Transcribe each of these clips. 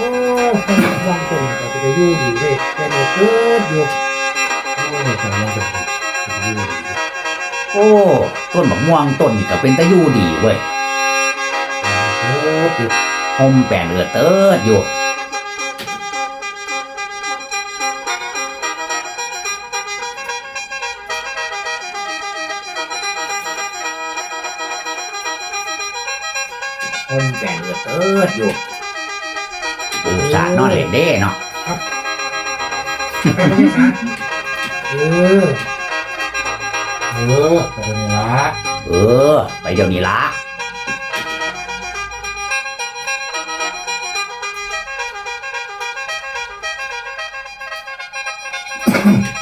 อ้คนวางคนก็จะอยู่ดีเว้ยแต่เนี่เกิดอยู่โอ้แต่ว่าเป็นเป็นอยู่โอ้ต้นบักม่วงต้นนี่ก็เป็นตะยู่ดีเว้ยโอ้ยหมแปลนเอือเติดอยู่ นี้ละ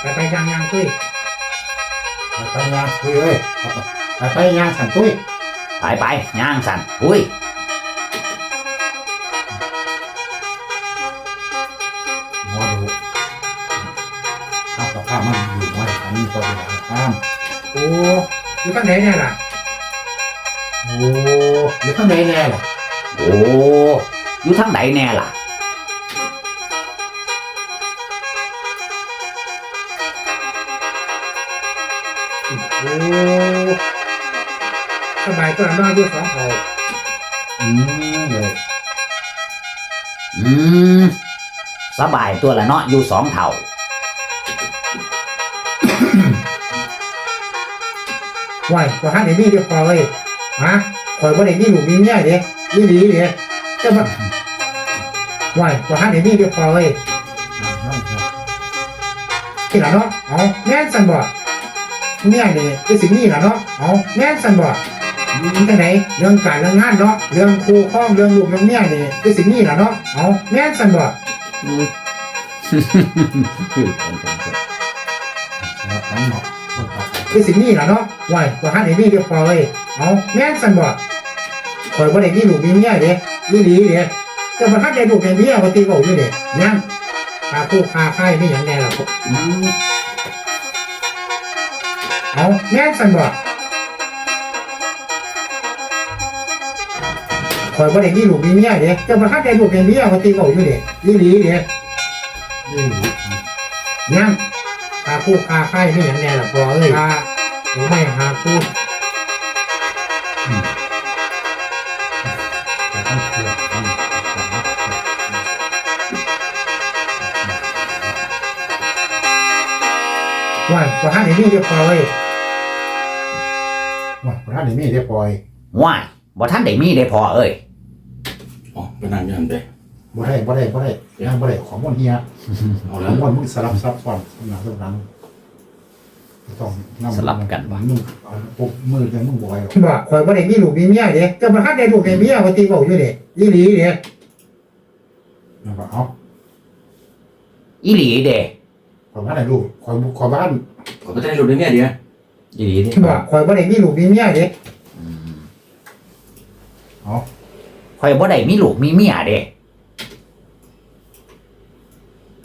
ไปไปยังยังตุ้ยไปไปย่างคุยเลยไปไปย่างสันตุ้ยไปไปย่างสันอุ้ยหมอดูข้าวกับข้าวมันอยู่ไว้อันนี้ก็เป็นข้ามโอ้อยู่ข้างไหนเนี่ยล่ะ โอ้ยข้างในแน่ล่ะโอ้อยู่ทางไหนแน่ล่ะ โอ้สบายก็นอนอยู่สองเขาอืมเลยอืมสบายตัวละเนาะอยู่สองเท่าไหวกว่าท่านเดี๋ยวนี้เดี๋ยวพอเลย ฮะคอยว่าเดี๋ยวนี้หนูมีเมียเดี๋ยวนี่ดีเดี๋ยวจะมาไหวกว่าท่านเดี๋ยวนี้เดี๋ยวพอเลยที่หลังเนาะเอาแม่นสันบ่เนี่ยนี่คือสิ่งนี้แหละเนาะเอาแม่นสันบ่มีแต่ไหนเรื่องการเรื่องงานเนาะเรื่องครูข้องเรื่องลูกเรื่องเมียนี่คือสิ่งนี้แหละเนาะเอาแม่นสันบ่ครับทั้งหมดคนตัดคือสิ่งนี้แหละเนาะไหวกว่าท่านเดี๋ยวนี้เดี๋ยวพอเลย เอาแม่นสันบ่คอยว่าได้มีลูกมีเมียเด้นี่ดีเด้แต่บ่ทันได้ลูกได้เมียว่าตีเว้าอยู่เด้ยังคาคู่คาค่ายไม่หยังแน่ล่ะอืมเอาแม่นสันบ่คอยบ่ได้มีลูกมีเมียเด้แต่บ่ทันได้ลูกได้เมียว่าตีเว้าอยู่เด้นี่ดีเด้นี่หนูยังคาคู่คาค่ายไม่หยังแน่ล่ะพอเอ้ยคาหรือไม่หาคู่ ว่าบ่ทันได้มีเด้อพอเอ้ยว่าพระนี่มีได้ปล่อยว้ายบ่ท่านได้มีได้พอเอ้ยอ๋อไปนั่งอยันเด้บ่ได้บ่ได้บ่ได้ยังบ่ได้ของมันเฮียเอาแล้แล้ววมันมึงสลับซับซ้อนหนังสับหลังต้องนำสลับกันวะ มึงเอาปุ๊บมือจังมึงบ่อยหรอกบ่คอยบ่ได้มีลูกมีเมียเด้แต่บ่ทันได้ลูกได้เมียว่าตีเว้าอยู่เด้นี่ดีเด้แล้วก็เอาอีหลีเด้ขอบ้านไหนลูกขอขอบ้าน ผมก็จะได้รู้ได้เนี่ยเดียวอีหลีเด้บ่คอยบ่ได้มีลูกมีเมียเด้อืมเอาข่อยบ่ได้มีลูกมีเมียเด้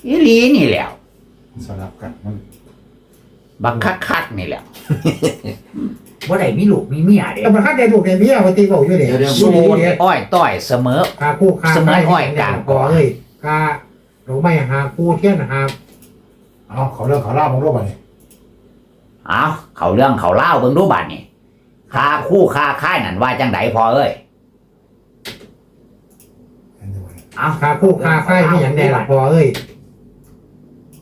อีหลีนี่แหล้ว สลับกันมันบักคักๆนี่แหล้ว บ่ได้มีลูกมีเมียเด้แต่บ่ทันได้ลูกได้เมียว่าตีเว้าอยู่เด้เดี๋ยวเดี๋ยวสูนี่ดีดเด้อ้อยต้อยเสมอคาคู่คาสมัยอ้อยไม่หกลางพอเอ้ยคาหรือไม่หาคู่เทียนหาเอาเขาเรื่องเขาเล่าของโลกอะไร เอาเขาเรื่องเขาเล่าวเบิ่งดูบัดนี่คาคู่คาค่ายนั่นว่าจังไดพอเอ้ยอันนี้วันเอาคาคู่คาค่ายไม่หยังแน่ล่ะพอเอ้ย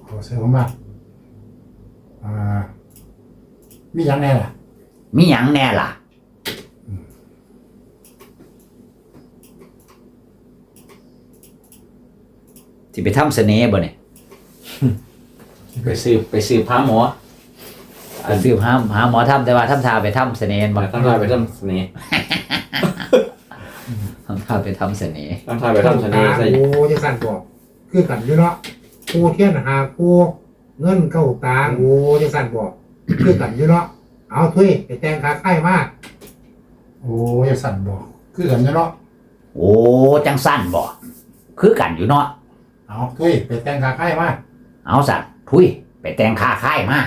เอาเสื้อผมมาอ่ามียังแน่ล่ะ มีหยังแน่ล่ะสิไปทำเสน่ห์บ่เนี่ยไปซื้อไปซื้อพาหมอ ไปซื้อหาหาหมอทำแต่ว่าทำทาไปทำเสน่ห์บ่มาตั้งทายไปทำเสน่ห์ทำทาไปทำเสน่ห์ตั้งทายไปทำเสน่ห์ใส่โอ้จะสั่นบอกคือกันอยู่เนาะคู่เทียนหาคู่เงินเข้าตาโอ้จะสั่นบอกคือกันอยู่เนาะเอาถ้วยไปแต่งคาค่ายมากโอ้ยสั่นบอกคือกันเนาะโอ้จังสั้นบ่คือกันอยู่เนาะเอาทุยไปแต่งขาไข่มาเอาสัตว์ทุยไปแต่งคาค่ายมา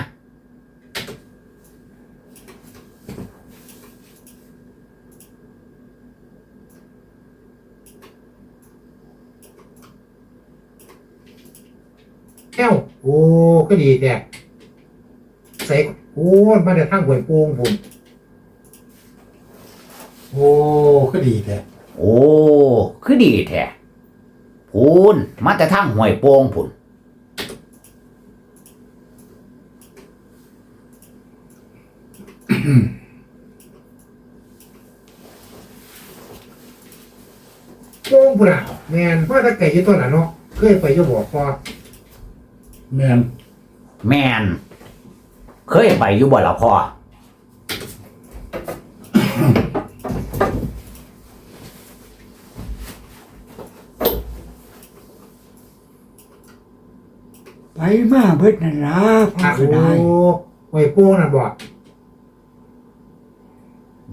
แก้วโอ้ก็ดีแต่ใส่โอ้มาแต่ทั้งหวยโป่งผมโอ้ก็ดีแต่โอ้ คือดีแท้พูนมาแต่ทางห้วยโป่งพุ่นโป่งพุ่นอะแมนเพราะถ้าไก่ยี่ต้นอะเนาะเคยไปจะบอกพอ แม่นแม่นเคยไปอยู่บ่ล่ะพ่อ ไปมาเบิดนั่นล่ะพ่ออะก็โอ้ได้หวยโป่งน่ะบอก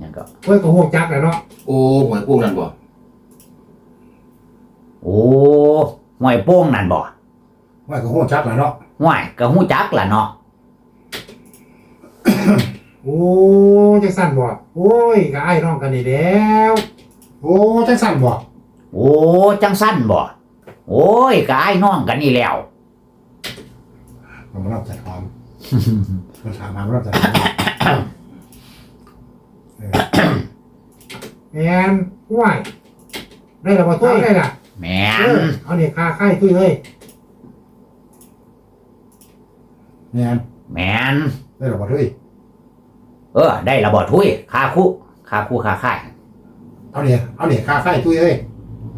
ยังก็ เว้ยก็โหจักแหล้วเนาะโอ้หวยปูนั่นบ่โอ้ห้วยโป่งนั่นบ่ ว่าก็โหชักแล้วเนาะห้วยก็ฮู้จักล่ะเนาะโอ้จังสั่นบ่โอ้ยก็ไอ้น้องกันนี่แล้วโอ้จังสั่นบ่โอ้จังสั้นบ่โอ้ยก็อ้ายน้องกันนี่แล้ว มันมารับจัดหอมมันถามมาว่ารับจัดหอมเออแมนห่วยได้และบ่ตุ้ยได้ล่ะแม่เอนอเอานี่คาไข่ตุ้ยเลย แม่นแม่นได้หรอบ่ด้วยเออ ได้ระบอทุยคาคู่คาคู่คาค่ายเอาเนี่ยเอาเนี่ยคาไข่ตุ้ยเอ้ย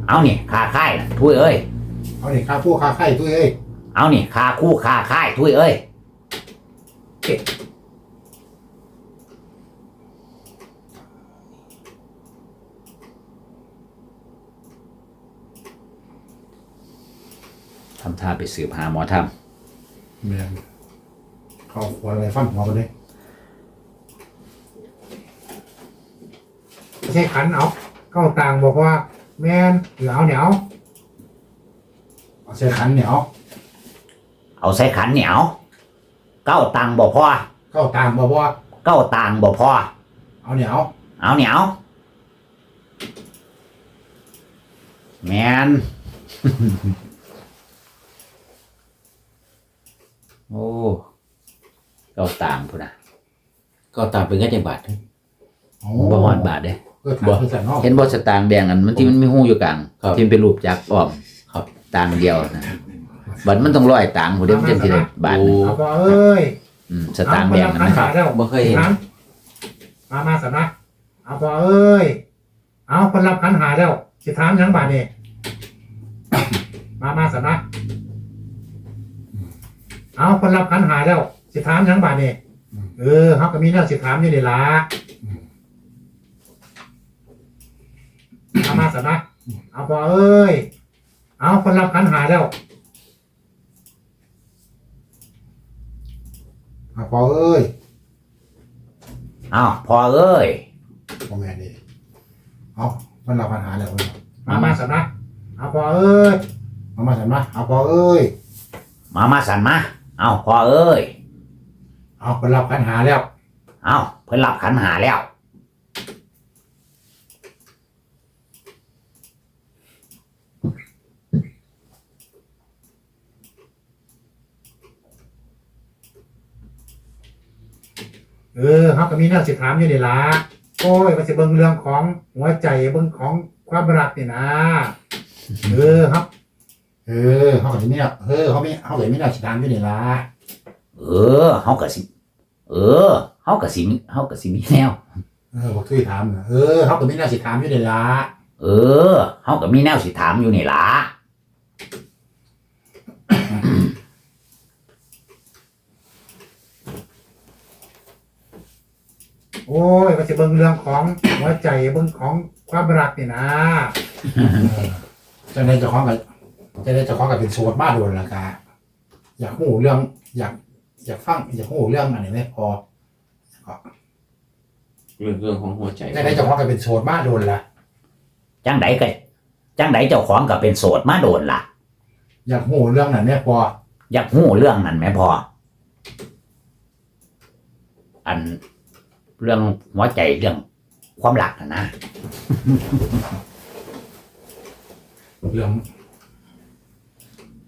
เอานี่คาค่ายน่ะทุยเอ้ยเอาเนี่ยคาพวกคาไข่ตุ้ยเอ้ยเอานี่คาคู่คาค่ายทุยเอ้ยทำท่าไปสืบหาหมอทแม่น เขาควรอะไรฟันหัวกันเลยใช้ขันเอาเข้าต่างบอกว่า แมนเหลือเอาเหนียวเอาใส่ขันเหนียวำเอาใส่ขันเหนียวเก้าตังบ่พอเข้าตามบ่บ่เก้าตังบ่พอเอาเหนียวเอาเหนียวแมน โอ้ เก้าตังพุ่นนะก็ตามเป็นแค่จังบาทโอ้บ่ฮอดบาทเด้เออถามเพื่อนสันนอก เห็นบ่สตางค์แดงอันมันที่มันมีหูอยู่กลางครับที่มันเป็นรูปจักรอ้อมครับตังค์เดียวนะบัตรมันต้องร้อยตังค์พุ่นเด้มันจังสิได้บาทหนึ่งเอาพอเอ้ยอืมสตางค์แดงเอานั่นคนนะละขันหาแล้วบ่เคยเห็นน้ำมามาสำนักเอาพอเอ้ย เอาคนรับขันหาแล้วสิถามหยังบาดนี่ มามาสำนักเอาคนรับขันหาแล้ว สิถามหยังบาดนี่เออเขาก็มีแนวสิถามอยู่นี่ล่ะมามาสำนักเอาพอเอ้ย เอาคนรับขันหาแล้วเอาพอเอ้ยอ้าวพอเอ้ยพ่อแม่นี่เอามันรับปัญหาแล้วมามาสำนักเอาพอเอ้ยมามาสันมา เอาพอเอ้ยมามาสั่นมาเอาพอเอ้ย เอาคนรับปัญหาแล้ว เอาเพิ่นรับขันหาแล้ว เออเขาก็มีแนวสิถามอยู่นี่ล่ะโอ้ยมันสิเบิ่งเรื่องของหัวใจเบิ่งของความรักนี่นะ เออครับ เออเขาก็มีเนี่ยเออเขามีเขาก็มีเนี่ยสิตามอยู่นี่ล่ะ เออเฮาก็สิ เออเฮาก็สิมีเฮาก็สิมีแนว เออบอกทุยถามน่ะเออเขาก็มีเนี่ยสิตามอยู่นี่ล่ะเออเฮาก็มีแนวสิถามอยู่นี่ล่ะโอ้ยมันสิเบิ่งเรื่องของหัวใจเบิ่งของความรักนี่นะจะได้เจะคล้าของกับจะได้เจะคล้าของกับเป็นโสดบ้าโดนละกาอยากหูเรื่องอยาก อยากฟังอยากหูเรื่องอันนี้ไหมพอเรื่องเรื่องของหัวใจจะได้เจะคล้าของกับเป็นโสดบ้าโดนละจังไดก็จังไดเจ้าของก็เป็นโสดมาโดนล่ะอยากหูเรื่องนั้นเนี่ยพออยากฮู้เรื่องนั้นไหมพออันเรื่องหัวใจเรื่องความรักน่ะนะเรื่อง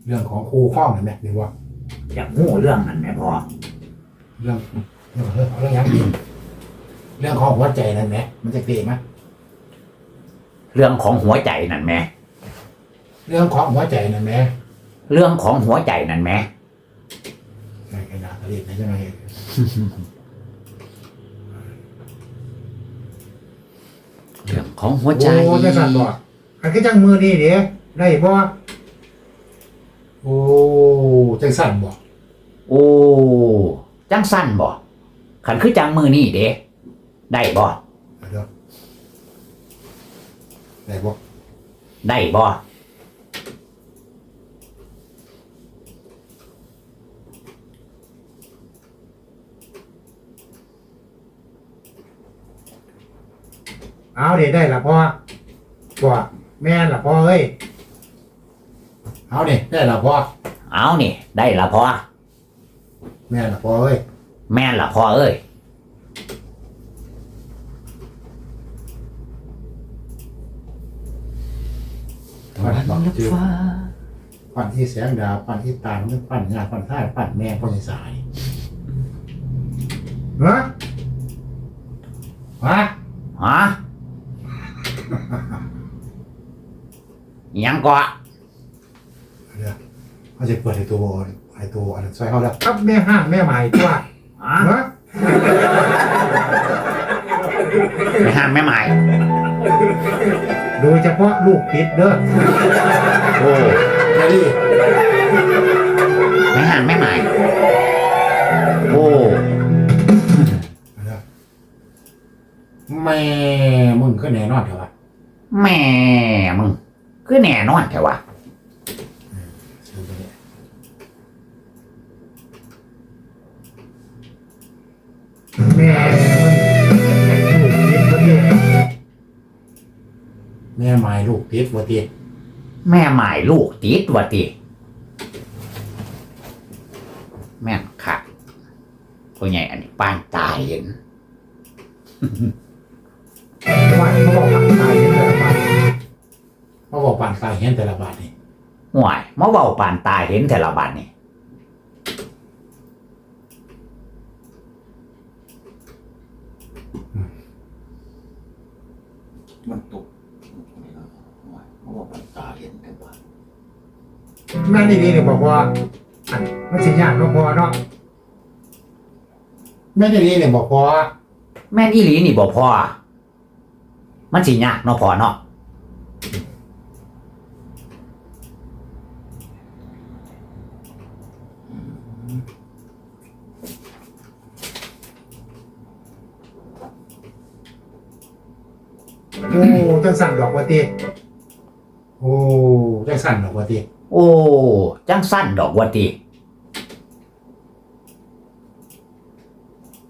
เรื่องของครูข้องเห็นไหมหรือว่า อยากงูเรื่องนั้นไหมพ่อเรื่องเรื่องเรื่องเรื่องยังดีเรื่องของหัวใจนั่นแหละมันจะเกไหมเรื่องของหัวใจนั่นไหมเรื่องของหัวใจนั่นแหละเรื่องของหัวใจนั่นไหมไอ้กระดาษกระดิ่งใช่ไหมเรื่องของหัวใจโอ้จะสั่นบ่อันคือจังมือนี่เด้ได้บ่ โอ้จังสั่นบ่โอ้จังสั้นบ่ขันคือจังมือนี่เด้ได้บ่เดี๋ยวไหนบ่ได้บ่เอาเด้ได้ละพ่อบ่แม่นละพ่อเอ้ย เอาเนี่ยได้ละพ่อเอานี่ ได้ละพอแม่ละพ่อเอ้ยแม่นละพอเอ้ยปั่นวันบอกละชื่อฟ้าปั่นที่แสงดาวปั่นที่ตามันปั่นงานปั่นท่ายปั่นแม่ปั่นในสายฮะฮะฮะอิหยังก็เดี๋ยว เขาจะเปิดให้ตัวให้ตัวอันนั้นใส่เขาแล้วครับแม่ห้างแม่หมายตัวฮะฮะไม่ห้ามแม่หมายโดยเฉพาะลูกติดเด้อโอ้แม่ดิไม่ห้ามแม่หมายโอ้เดี๋ยวแม่มึงก็แน่นอนเถอะวะแม่มึงคือแน่นอนแค่ว่าซื้อ แม่ไม้ลูกติดบ่ติดแม่หมายลูกติดวะติแม่นค่ะตัวใหญ่อันนี้ปานตายเห็นว่าเขาบอกว่าตายเด้อมาเขาบอกปั่นตายเห็นแต่ละบาทนี่ห่วยมาเว้าปานตายเห็นแต่ละบัดนี่มันตกเขาบอกมันตาเห็นแต่ว่า แม่นี่ดีเนี่ยบอกว่าอันมันสิยากเนาะพ่อเนาะแม่จะดีเนี่ยบอกพอแม่นอีหลีนี่บ่พอมันสิยากเนาะพอเนาะโอ้จังสั่นดอกว่าติโอ้จังสั่นดอกว่าติ โอ้ จังสั้นดอกวะติ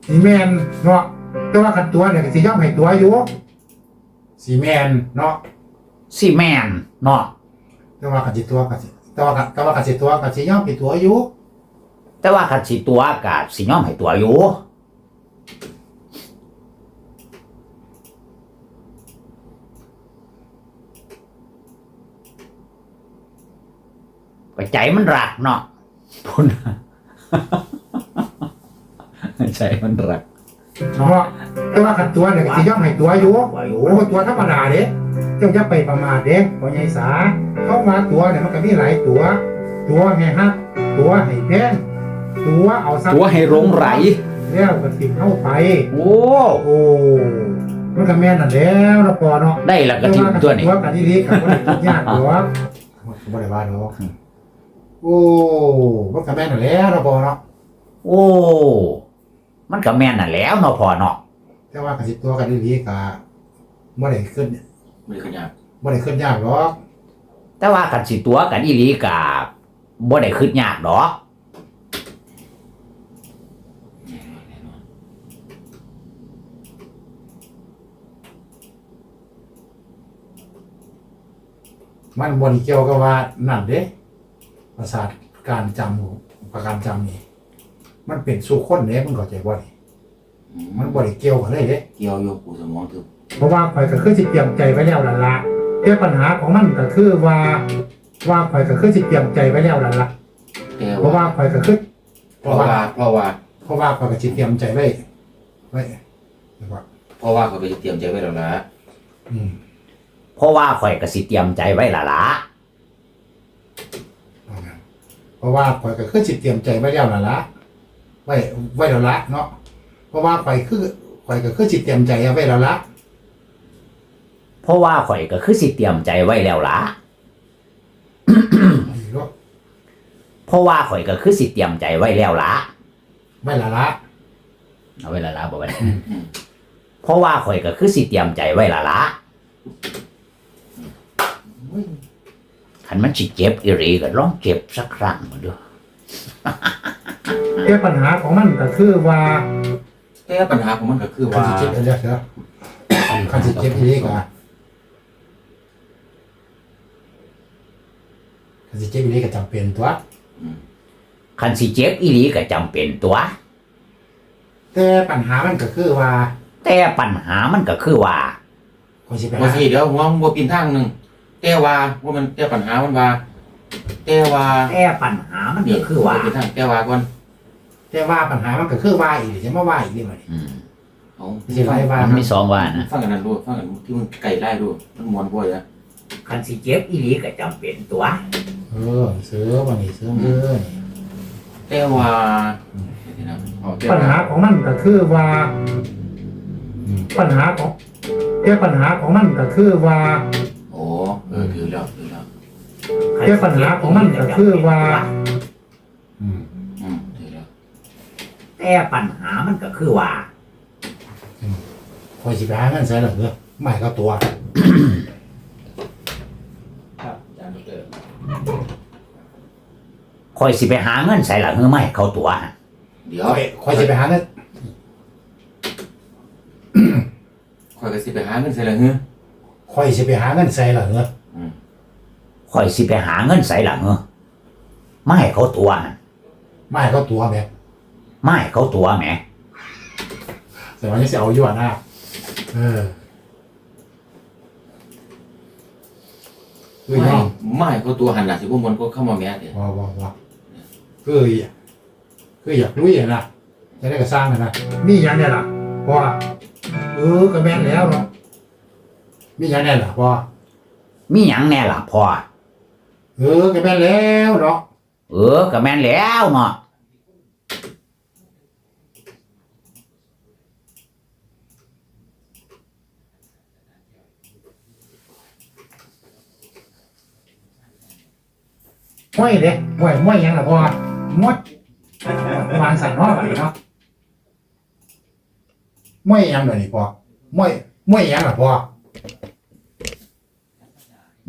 นี่แม่นเนาะแต่ว่าคันตัวเนี่ยก็สิยอมให้ตัวอยู่สีแมนเนาะสิแม่นเนาะแต่ว่ากันสิตัวกันสิแต่ว่ากันแต่ว่ากันสิตัวกันสิย่อมเป็นตัวอยู่แต่ว่าคันสิตัวกะสิยอมให้ตัวอยู่ ก็ใจมันรักเนาะพุ่นใจมันรักเนาะแต่ว่าคันตัวเนี่ยก็สิยอมให้ตัวอยู่ตัวอยู่โอ้ตัวธรรมดาเด้เจ้าจะไปประมาทเด้พ่อใหญ่สา เข้ามาตัวเนี่ยมันก็มีหลายตัว ตัวให้ฮักตัวให้แพงตัวเอาซัตัวให้หลงไหลแล้วก็สิเข้าไป โอ้โอ้มันก็แม่นนั่นแล้วนะพอเนาะได้ละกระทิมตัวนี้ตัวกันที่นี้กับบ่ได้คิดยากหรอกบ่ได้ว่าดอก โอ้มันก็แม่นนั่นแหล้วเราะพอเนาะโอ้ มันก็แม่นน่ะแหล้วเนาะพอเนาะแต่ว่ากันสิตัวกันดีๆก็บ่ได้ขึ้นไม่ขยับบ่ได้ขึ้นยากหรอกแต่ว่ากันสิตัวกันอีหลีกะบ่ได้คิดยากดอกมันบ่ได้เกี่ยวกับว่านั่นเด้ ประสาทการจำประการจำนี่มันเป็นสู่คนเด้มันเข้าใจบ่นี่มันบ่ได้เกี่ยวกันเลยเด้เกี่ยวโยกูสมองถึงเพราะว่าข่อยก็คือสิเตรียมใจไว้แล้วนั่นละแต่ปัญหาของมันก็คือว่าว่าข่อยก็คือสิเตรียมใจไว้แล้วนั่นละแต่เพราะว่าว่าข่อยก็คือเพราะว่าเพราะว่าเพราะว่าข่อยก็สิเตรียมใจไว้ไว้เดี๋ยวก่อนเพราะว่าเขาก็จะเตรียมใจไว้แล้วล่ะอืมเพราะว่าข่อยก็สิเตรียมใจไว้ละละเอางั้นเพ ราะว่าข่อยก็คือสิเตรียมใจไว้แล้วล่ะละไว้ไว้แล้วละเนาะเพราะว่าข่อยคือข่อยก็คือสิเตรียมใจเอาไว้แล้วละเพราะว่าข่อยก็คือสิเตรียมใจไว้แล้วละอีกรอบเพราะว่าข่อยก็คือสิเตรียมใจไว้แล้วละไว้แล้วละเอาไว้ละละบอกไว้เพราะว่าข่อยก็คือสิเตรียมใจไว้ละละ คันมันสิเจ็บอีหลีก็ลองเจ็บสักครั้งมาดูแก้ปัญหาของมันก็คือว่าแต่ปัญหาของมันก็คือคันว่าสิเจ็บเดี๋ยวเดี๋ยวคันสิเจ็บอีหลีก็คันสิเจ็บอีหลีก็จำเป็นตัวคันสิเจ็บอีหลีก็จำเป็นตัว แต่ปัญหามันก็คือว่า แต่ปัญหามันก็คือว่าข่อยสิไปบ่หาสิเดี๋ยวหัวมันบ่ปีนทางหนึง แต่ว่าว่ามันแต่ปัญหามันว่าแต่ว่าแต่ปัญหามันก็คือว่าบ่ปีนทางแต่ว่าก่อนแต่ว่าปัญหามันก็คือว่าอีกจะมาว่าอีกนี่มันอืมเอาสิไปว่ามันมีสองว่านะฟังกันนั้นดูฟังกันที่มันไกลได้ดูมันม่วนกว่าอะคันสิเจ็บอีหลีก็จำเป็นตัว เออซื้อวันนี้ซื้อเด้อนี่แต่ว่าเดี๋ยวนะเอาแต่ปัญว่าหาของมันก็คือว่า อืมปัญหาของแก้ปัญหาของมันก็คือว่าโอ้เออถือแล้วถือแล้วแก้ปัญหาของมันก็คือว่าอืมอืมถือแล้วแต่ปัญหามันก็คือว่าคอยสิไปหาเงินใส่หรอเด้อไม่ก็ตัว ครับอาจารย์ดรคอยสิไปหาเงินใส่หลังเมื่อไม่เข้าตัวเดี๋ยวคอยคอยสิไปหาเงินคอยก็สิไปหาเงินใส่ละเฮือคอยสิไปหาเงินใส่หรอเด้อ อืมคอยสิไปหาเงินใส่หลังเมื่อไม่ให้เขาตัวไม่ก็ตัวแบบไม่ให้เขาตัวแหมแต่วันนี้สิเอาอยู่อะนะเออคือไม่เนาะไม่ก็ตัวหันหน้าสิบ่มวนก็เข้ามาแม่เด้ว้าวว้าวว้าวคือคืออยากรู้อย่างนะจะได้ก็สร้างกันนะมีอย่างเนี้ล่ะเพราะว่าเออก็แม่นแล้วเนาะมีอย่างแน่ล่ะพอมีหยังแน่ล่ะพ่อ เออก็แม่นแล้วเนาะเออก็แม่นแล้วเนาะห้วยเด้ห้วยห้วยหยังล่ะเพราะว่ามดวางสันนอกไปเนาะไม่ยังเลยนี่พอไม่ไม่ยังล่ะพอ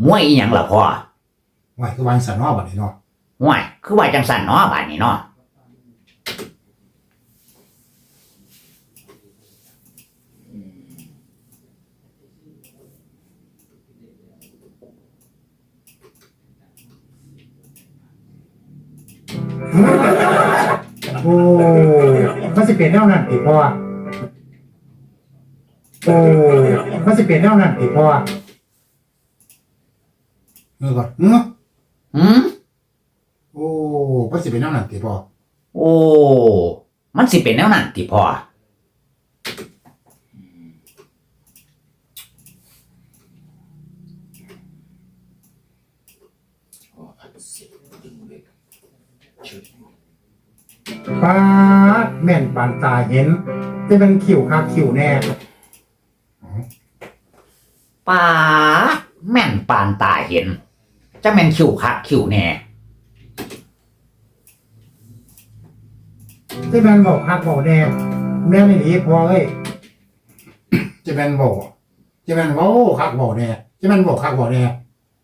มวยอีหยังล่ะพ่อ ไม่คือวางสันนอกบัดนี้เนาะห่วยคือว่าจังสันเนาะบ้านนี้เนาะโอ้มันสิเป็นแนวนั้นติเพราะว่าโอ้มันสิเป็นแนวนั้นติเพราะว่าเออก่อนเออ หืมโอ้ก็สิเป็นน้ำหนักตีพอโอ้ มันสิเป็นแนวนั้นติพ่อโอ้อัดเสียงดึงเล็กชึบป้าดแม่นปานตาเห็นจะเป็นคิวคักคิวแน่ป้าดแม่นปานตาเห็น จะแม่นคิวคักคิวแน่ที่แม่นบอกคักบอกแน่แม่นอี่ดีพอเอ้ยจะแม่นบอกจะแม่นเว้าคักบอกแน่จะแม่นบอกคักบอกแน่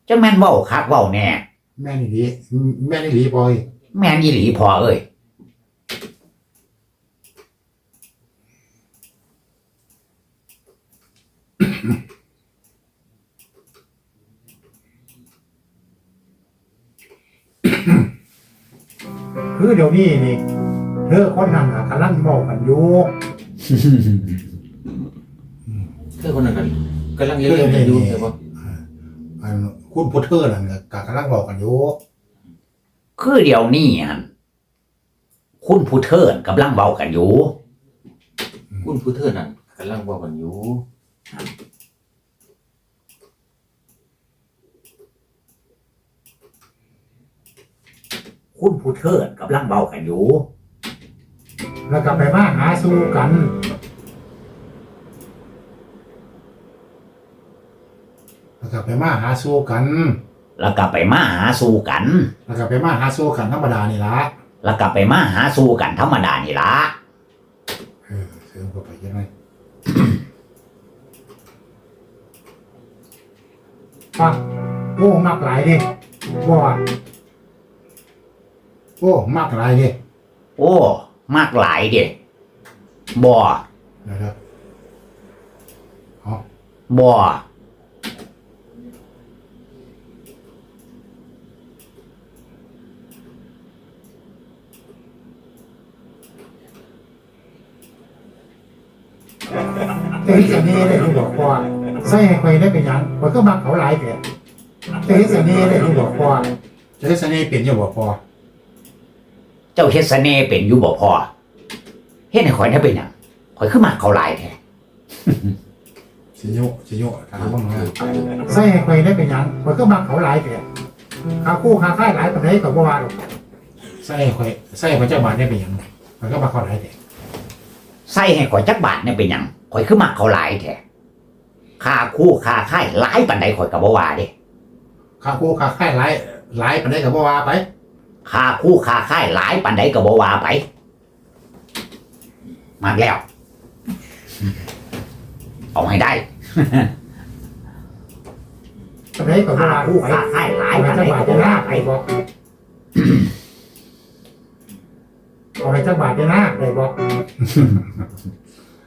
จะแม่นเว้าคักเว้าแน่แม่นอีหลีแม่นอีหลีพอยแม่นอีหลีพ่อเอ้ย คือเดี๋ยวนี้นี่เธอคนนั้นน่ะกำลังบอกกันอยู่เธอคนนั้นกันกำลังเรียนเรียนอยู่ใช่ปะอันคุณพุทเทอร์นั่นก็กำลังบอกกันอยู่คือเดี๋ยวนี้ฮันคุณผู้เทินกำลังเบากันอยู่ คุณผู้เทิดนั่นกำลังว่ากันอยู่ คุณผู้เทินกำลังเบากันอยู่ แล้วก็ไปมาหาสู่กัน แล้วก็ไปมาหาสู้กัน แล้วก็ไปมาหาสู่กัน แล้วก็ไปมาหาสู้กันธรรมดานี่ละแล้วก็ไปมาหาสู่กันธรรมดานี่ละเออเสริมเข้าไปยังไงฟังโอ้มากหลายดิบ่ว่าโอ้มากหลายนี่โอ้ มากหลายเด็บ่เดี๋ยวเดี๋ยวเอาบ่แต่เห็นเสน่ห์ได้ลูกบอกพ่อใส่ให้ข่อยได้เป็นหยังข่อยก็มักเขาหลายแท้แต่เห็นเสน่ห์ได้ลูกบอกพ่อจะให้เสน่ห์เปลี่ยนอยู่บ่พอ เจ้าเฮ็ดเสน่ห์เป็นอยู่บ่พอเฮ็ดให้ข่อยได้เป็นหยังข่อยคือมักเขาหลายแท้สิโยสิโยถามบ้างนะใส่ให้ข่อยได้เป็นหยังข่อยก็มักเขาหลายแท้ค่าคู่ค่าค่ายหลายปานใดก็บ่ว่าหรอกใส่ข่อยใส่ข่อยเจ้าบ้านได้เป็นหยังมันก็มาเข้าหลายแต่ใส่ให้ข่อยจักบาทเนี่ยเป็นหยังข่อยคือมักเขาหลายแท้ค่าคู่ค่าค่ายหลายปานใดข่อยก็บ่ว่าเด้ค่าคู่ค่าค่ายหลายหลายปานใดก็บ่ว่าไป ค่าคู่ค่าค่ายหลายปานใดก็บ่ว่าไปมากแล้ว เอาให้ได้ปานใดก็บ่ค่าว่าคู่ไปค่าค่ายหลายเอาปาให้นจัใดกบาทก็ได้บ่หว่าน้าไปไปบ่เอาให้จักบาทได้หน้าได้บ่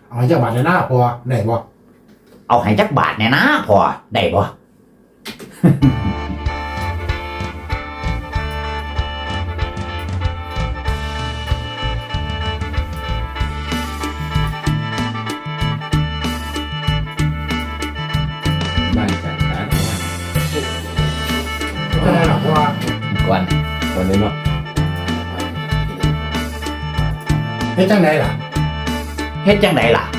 เอาให้เจ้าบ้านในหน้าพอได้บ่เอาให้จักบาทเนี่ยนะพอได้บ่บ้ เฮ็ดจังไดล่ะ เฮ็ดจังไดล่ะ